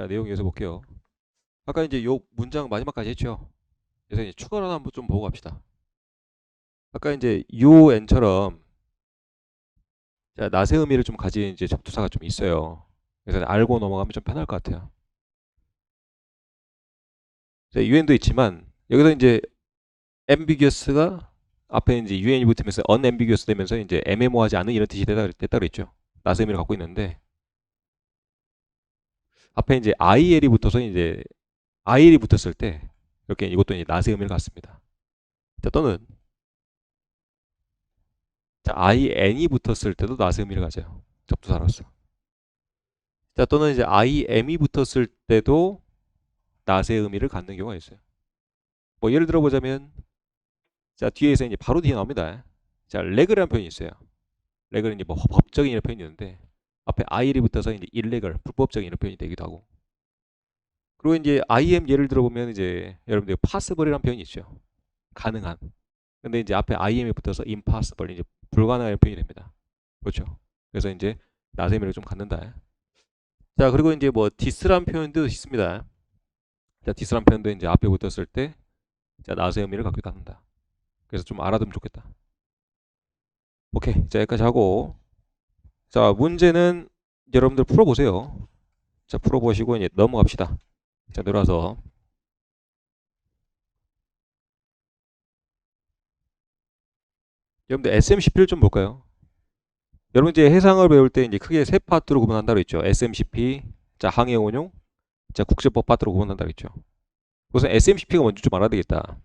자, 내용 이어서 볼게요. 아까 이제 요 문장 마지막까지 했죠. 그래서 이제 추가로 한번 좀 보고 갑시다. 아까 이제 요 n처럼 자, 낫의 의미를 좀 가진 이제 접두사가 좀 있어요. 그래서 알고 넘어가면 좀 편할 것 같아요. 자, un도 있지만 여기서 이제 ambiguous가 앞에 이제 un이 붙으면서 unambiguous 되면서 이제 애매모호하지 않은 이런 뜻이 됐다, 됐다 그랬죠. 낫의 의미를 갖고 있는데 앞에 이제 il이 붙어서 이제 il이 붙었을 때 이렇게 이것도 이제 낫의 의미를 갖습니다. 자, 또는 자, in이 붙었을 때도 낫의 의미를 가져요. 접두사로서. 자, 또는 이제 im이 붙었을 때도 낫의 의미를 갖는 경우가 있어요. 뭐 예를 들어 보자면 자, 뒤에서 이제 바로 뒤에 나옵니다. 자, 레그라는 표현이 있어요. 레그는 이제 뭐 법적인 표현이 있는데 앞에 il이 붙어서 이제 illegal, 불법적인 이런 표현이 되기도 하고. 그리고 이제 im 예를 들어 보면 이제 여러분들 possible이라는 표현이 있죠. 가능한. 근데 이제 앞에 im이 붙어서 impossible, 이제 불가능한 표현이 됩니다. 그렇죠. 그래서 이제 의미를 좀 갖는다. 자, 그리고 이제 뭐 this라는 표현도 있습니다. 자, this라는 표현도 이제 앞에 붙었을 때 자, 낫의 의미를 갖기도 합니다. 그래서 좀 알아두면 좋겠다. 오케이. 자, 여기까지 하고 자, 문제는 여러분들 풀어보세요. 자, 풀어보시고 이제 넘어갑시다. 자, 내려와서 여러분들 SMCP를 좀 볼까요? 여러분 이제 해상을 배울 때 이제 크게 세 파트로 구분한다고 했죠. SMCP, 자, 항해 운용, 자, 국제법 파트로 구분한다고 했죠. 우선 SMCP가 먼저 좀 알아야 되겠다.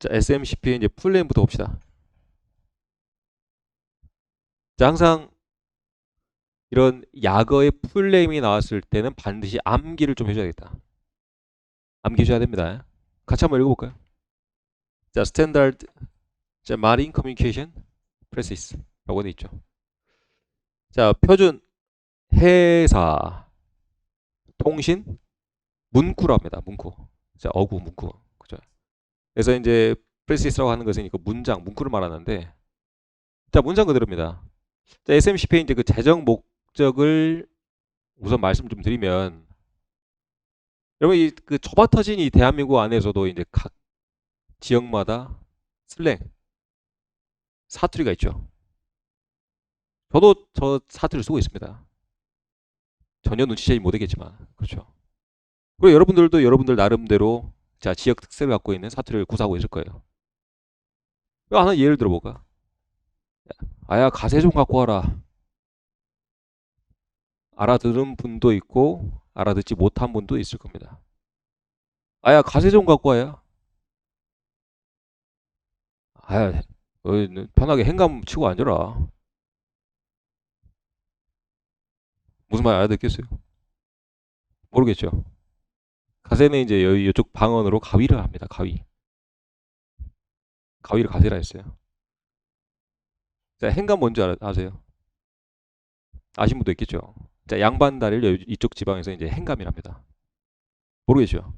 자, SMCP 이제 풀네임부터 봅시다. 자, 항상 이런 약어의 풀네임이 나왔을 때는 반드시 암기를 좀 해줘야겠다. 암기해줘야 됩니다. 같이 한번 읽어볼까요? 자, 스탠다드, 자, 마린 커뮤니케이션 프레시스 라고 돼 있죠. 자, 표준 해사 통신 문구라고 합니다. 문구. 자, 어구 문구. 그죠? 그래서 이제 프레시스라고 하는 것은 그 문장, 문구를 말하는데 자, 문장 그대로입니다. 자, SMCP의 이제 그 재정 목 적을 우선 말씀 좀 드리면 여러분 이 그 좁아 터진 이 대한민국 안에서도 이제 각 지역마다 슬랭 사투리가 있죠. 저도 저 사투리를 쓰고 있습니다. 전혀 눈치채지 못하겠지만 그렇죠. 그리고 여러분들도 여러분들 나름대로 자 지역 특색을 갖고 있는 사투리를 구사하고 있을 거예요. 하나 예를 들어볼까? 아야 가세 좀 갖고 와라. 알아들은 분도 있고 알아듣지 못한 분도 있을 겁니다. 아야 가세 좀 갖고 와야. 아야 어, 편하게 행감 치고 앉아라. 무슨 말 알아듣겠어요? 모르겠죠. 가세는 이제 이쪽 방언으로 가위를 합니다. 가위. 가위를 가세라 했어요. 자, 행감 뭔지 아세요? 아신 분도 있겠죠. 자, 양반 다리를 이쪽 지방에서 이제 행감이랍니다. 모르겠죠.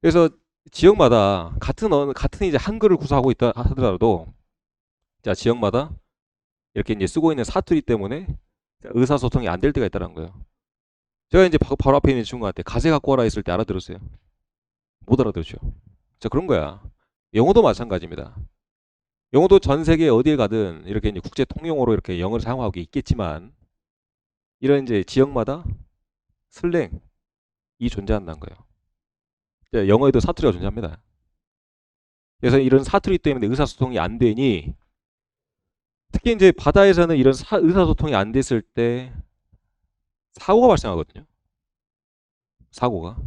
그래서 지역마다 같은 어, 같은 이제 한글을 구사하고 있다 하더라도 자, 지역마다 이렇게 이제 쓰고 있는 사투리 때문에 의사소통이 안 될 때가 있다는 거예요. 제가 이제 바로 앞에 있는 친구한테 가세 갖고 와라 했을 때 알아들었어요. 못 알아들었죠. 자, 그런 거야. 영어도 마찬가지입니다. 영어도 전 세계 어디에 가든 이렇게 이제 국제 통용어로 이렇게 영어를 사용하고 있겠지만 이런 이제 지역마다 슬랭이 존재한다는 거예요. 영어에도 사투리가 존재합니다. 그래서 이런 사투리 때문에 의사소통이 안 되니 특히 이제 바다에서는 이런 사, 의사소통이 안 됐을 때 사고가 발생하거든요. 사고가.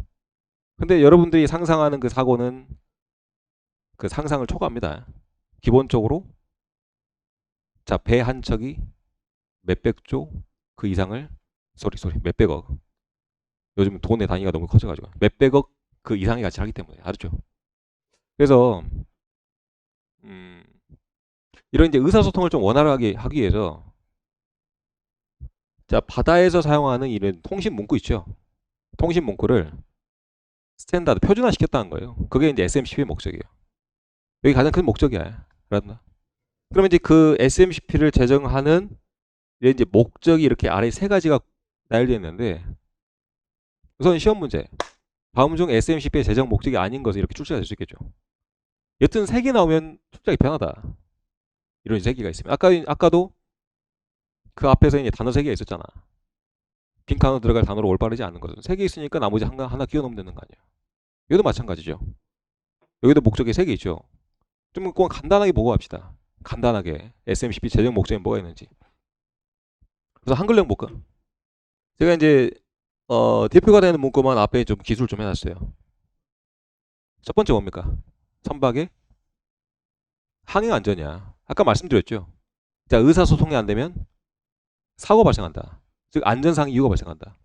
근데 여러분들이 상상하는 그 사고는 그 상상을 초과합니다. 기본적으로 자, 배 한 척이 몇백 조 그 이상을 소리 소리 몇백억 요즘 돈의 단위가 너무 커져가지고 몇백억 그 이상의 가치를 하기 때문에 알았죠? 그래서 음, 이런 이제 의사소통을 좀 원활하게 하기 위해서 자 바다에서 사용하는 이런 통신 문구 있죠. 통신 문구를 스탠다드 표준화 시켰다는 거예요. 그게 이제 SMCP의 목적이에요. 여기 가장 큰 목적이야. 그렇나? 그러면 이제 그 SMCP를 제정하는 이제 목적이 이렇게 아래 세 가지가 나열되어 있는데 우선 시험 문제. 다음 중 SMCP의 제정 목적이 아닌 것을 이렇게 출제가 될 수 있겠죠. 여튼 세 개 나오면 출제하기 편하다. 이런 세 개가 있으면 아까 아까도 그 앞에서 이제 단어 세 개가 있었잖아. 빈칸으로 들어갈 단어로 올바르지 않은 것은 세 개 있으니까 나머지 하나 하나 끼워 넣으면 되는 거 아니야. 여기도 마찬가지죠. 여기도 목적이 세 개 있죠. 좀 그건 간단하게 보고 합시다. 간단하게 SMCP 제정 목적이 뭐가 있는지. 그래서 한글령 볼까? 제가 이제 어, 대표가 되는 문구만 앞에 좀 기술 좀 해놨어요. 첫 번째 뭡니까? 선박의 항행 안전이야. 아까 말씀드렸죠. 자, 의사소통이 안 되면 사고 발생한다. 즉 안전상 이유가 발생한다.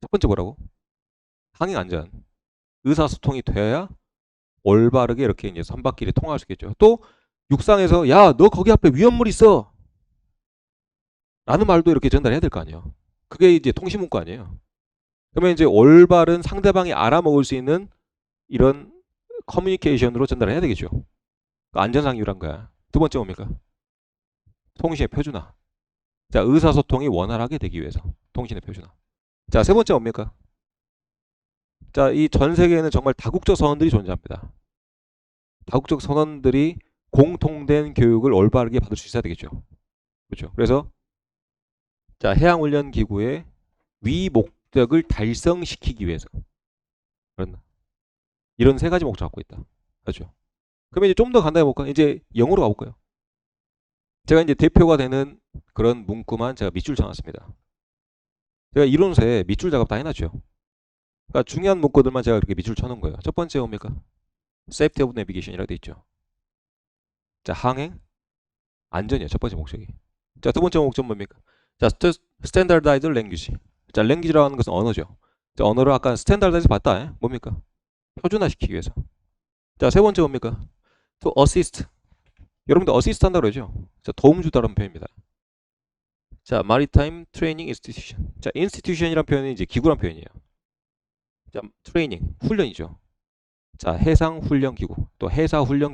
첫 번째 뭐라고? 항행 안전. 의사소통이 돼야 올바르게 이렇게 이제 선박길이 통할 수 있겠죠. 또 육상에서 야, 너 거기 앞에 위험물 있어. 라는 말도 이렇게 전달해야 될 거 아니에요. 그게 이제 통신문구 아니에요. 그러면 이제 올바른 상대방이 알아먹을 수 있는 이런 커뮤니케이션으로 전달해야 되겠죠. 그 안전상 이유란 거야. 두 번째 뭡니까? 통신의 표준화. 자, 의사소통이 원활하게 되기 위해서 통신의 표준화. 자, 세 번째 뭡니까? 자, 이 전 세계에는 정말 다국적 선언들이 존재합니다. 다국적 선언들이 공통된 교육을 올바르게 받을 수 있어야 되겠죠. 그렇죠. 그래서 자, 해양훈련기구의 위 목적을 달성시키기 위해서 그런 이런 세 가지 목적 갖고 있다. 그렇죠. 그러면 이제 좀 더 간단히 볼까? 이제 영어로 가볼까요? 제가 이제 대표가 되는 그런 문구만 제가 밑줄 쳐놨습니다. 제가 이론서에 밑줄 작업 다 해놨죠. 그러니까 중요한 문구들만 제가 이렇게 밑줄 쳐놓은 거예요. 첫 번째 뭡니까? Safety of Navigation이라고 돼 있죠. 자, 항행 안전이에요. 첫 번째 목적이. 자, 두 번째 목적 뭡니까? 자, Standardized Language. 자, language라고 하는 것은 언어죠. 자, 언어를 아까 Standardize 봤다. 에? 뭡니까? 표준화시키기 위해서. 자, 세 번째 뭡니까? To assist. 여러분들 assist 한다고 그러죠? 자, 도움 주다라는 표현입니다. 자, Maritime Training Institution. 자, institution이란 표현은 이제 기구란 표현이에요. 자, 트레이닝, 훈련이죠. 자, 해상 훈련 기구, 또 해사 훈련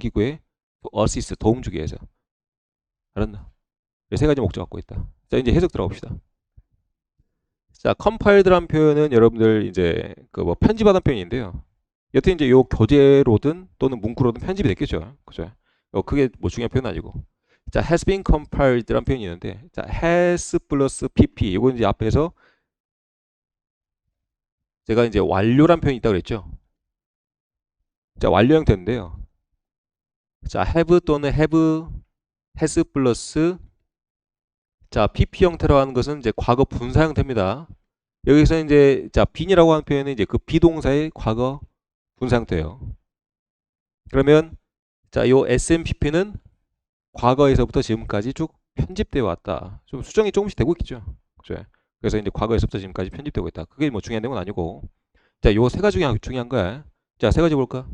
또 assist, 도움 주기 위해서. 알았나? 이세 가지 목적 갖고 있다. 자, 이제 해석 들어가 봅시다. 자, compiled란 표현은 여러분들 이제 그 뭐 편집하던 표현인데요. 여튼 이제 요 교재로든 또는 문구로든 편집이 됐겠죠. 그죠? 어, 그게 뭐 중요한 표현은 아니고. 자, has been compiled란 표현이 있는데, 자, has 플러스 pp. 이거 이제 앞에서 제가 이제 완료란 표현이 있다고 그랬죠. 자, 완료 형태인데요. 자, have 또는 have, has 플러스 자, pp 형태로 하는 것은 이제 과거 분사 형태입니다. 여기서 이제 자, bean이라고 하는 표현은 이제 그 비동사의 과거 분사 형태예요. 그러면 자, 요 SMPP는 과거에서부터 지금까지 쭉 편집되어 왔다. 좀 수정이 조금씩 되고 있겠죠. 그죠? 그래서 이제 과거에서부터 지금까지 편집되고 있다. 그게 뭐 중요한 내용은 아니고. 자, 요 세 가지 중에 중요한 거야. 자, 세 가지 볼까?